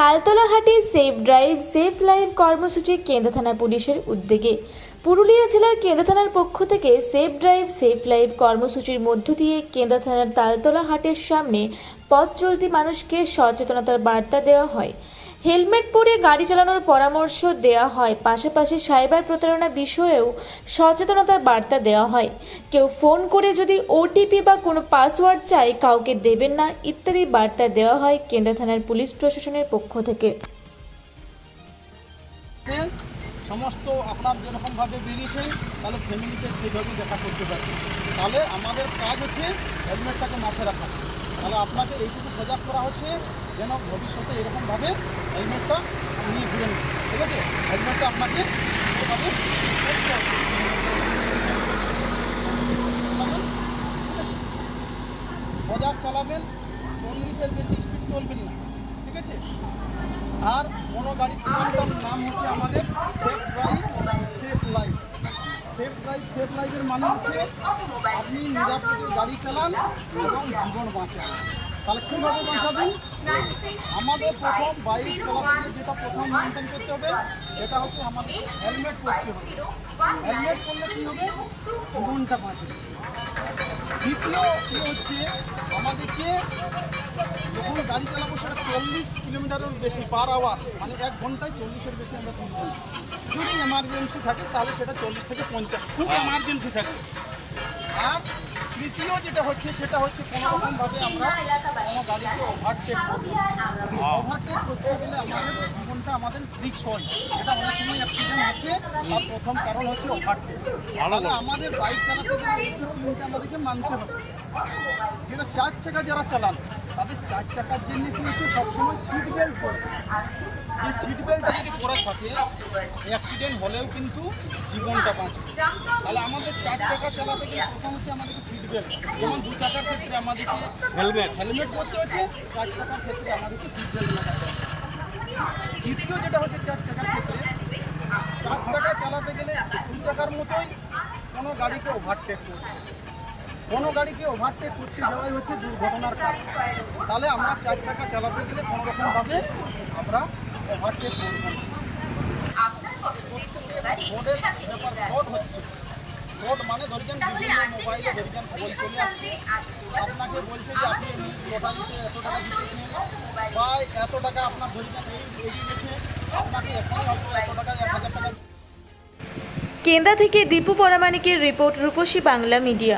তালতলাহাটে safe drive, safe live কর্মসূচি কেন্দ্র থানা পুলিশের উদ্যোগে। পুরুলিয়া জেলার কেন্দ্র থানার পক্ষ থেকে সেফ ড্রাইভ, সেফ লাইভ কর্মসূচির মধ্য দিয়ে কেন্দ্র থানার তালতলা হাটের সামনে পথ চলতি মানুষকে সচেতনতার বার্তা দেওয়া হয়। হেলমেট পরে গাড়ি চালানোর পরামর্শ দেওয়া হয়। পাশাপাশি সাইবার প্রতারণা বিষয়েও সচেতনতার বার্তা দেওয়া হয়। কেউ ফোন করে যদি ওটিপি বা কোনো পাসওয়ার্ড চাই কাউকে দেবেন না ইত্যাদি বার্তা দেওয়া হয় কেন্দ্র থানার পুলিশ প্রশাসনের পক্ষ থেকে। সমস্ত আপনার যেরকমভাবে বেরিয়েছে, তাহলে ফ্যামিলিকে সেভাবেই দেখা করতে পারবে। তাহলে আমাদের কাজ হচ্ছে হেলমেটটাকে মাথায় রাখা। তাহলে আপনাকে এইটুকু সজাগ করা হচ্ছে যেন ভবিষ্যতে এরকমভাবে হেলমেটটা আপনি ঘুরে নিন ঠিক আছে? হেলমেটটা আপনাকে এভাবে? সজাগ চালাবেন, চল্লিশের বেশি স্পিড চলবেন না। ঠিক আছে? আর কোনো গাড়ি নাম হচ্ছে আমাদের safe drive safe life safe drive safe লাইফের মানে হচ্ছে আপনি নিরাপদে গাড়ি চালান এবং জীবন বাঁচান। তাহলে কীভাবে বাঁচাবেন? আমাদের প্রথম বাইক চলাচলে যেটা প্রথম মেনটেন করতে হবে, সেটা হচ্ছে আমাদের হেলমেট পরতে হবে। হেলমেট পরলে কী হবে? জীবনটা বাঁচবে। দ্বিতীয় ইয়ে হচ্ছে আমাদেরকে যখন গাড়ি চালাবো সেটা চল্লিশ কিলোমিটারের বেশি পার আওয়ার মানে এক ঘন্টায় চল্লিশের বেশি আমরা তুলব এমার্জেন্সি থাকে তাহলে সেটা চল্লিশ থেকে পঞ্চাশ। খুব এমার্জেন্সি থাকে। আর তৃতীয় যেটা হচ্ছে সেটা হচ্ছে কোনো রকমভাবে আমরা কোনো গাড়িকে ওভারটেক করব ওভারটেক করতে গেলে আমাদের জীবনটা আমাদের রিক্স হয়। এটা অনেক সময় অ্যাক্সিডেন্ট হচ্ছে তার প্রথম কারণ হচ্ছে ওভারটেক তাহলে আমাদের বাইক চালাতে গেলে আমাদেরকে মানতে হবে। যেটা চার চাকা যারা চালান তাদের চার চাকার জন্য কিন্তু সবসময় সিট বেল্ট পরে। এই সিট বেল্টটা যদি পরে থাকে অ্যাক্সিডেন্ট হলেও কিন্তু জীবনটা বাঁচে তাহলে আমাদের চার চাকা চালাতে গেলে প্রথম হচ্ছে আমাদেরকে সিট বেল্ট যেমন দু চাকার ক্ষেত্রে আমাদেরকে হেলমেট হেলমেট পরতে হচ্ছে চার চাকার ক্ষেত্রে আমাদেরকে সিট বেল্ট লাগাতে দ্বিতীয় যেটা হচ্ছে চার চাকার ক্ষেত্রে চার চাকা চালাতে গেলে দু চাকার মতোই কোনো গাড়িকে ওভারটেক করতে। কোনো গাড়িকে ওভারটেক করতে যাওয়াই হচ্ছে দুর্ঘটনার কারণ। তাহলে আমরা চার চাকা চালাতে গেলে কোনো রকমভাবে আমরা ওভারটেক করব না। রোডের ব্যাপার রোড হচ্ছে। রোড মানে ধরছেন বিভিন্ন মোবাইলে ধরছেন খবর চলে আসছে আপনাকে বলছে যে আপনি লোটারিতে এত টাকা দিতেছেন বা এত টাকা আপনার ধরছেন এই এগিয়ে গেছে। আপনাকে এখন হয়তো এত টাকা এক হাজার টাকা কেন্দ্রা থেকে দীপু পরামানিকের রিপোর্ট রূপসী বাংলা মিডিয়া।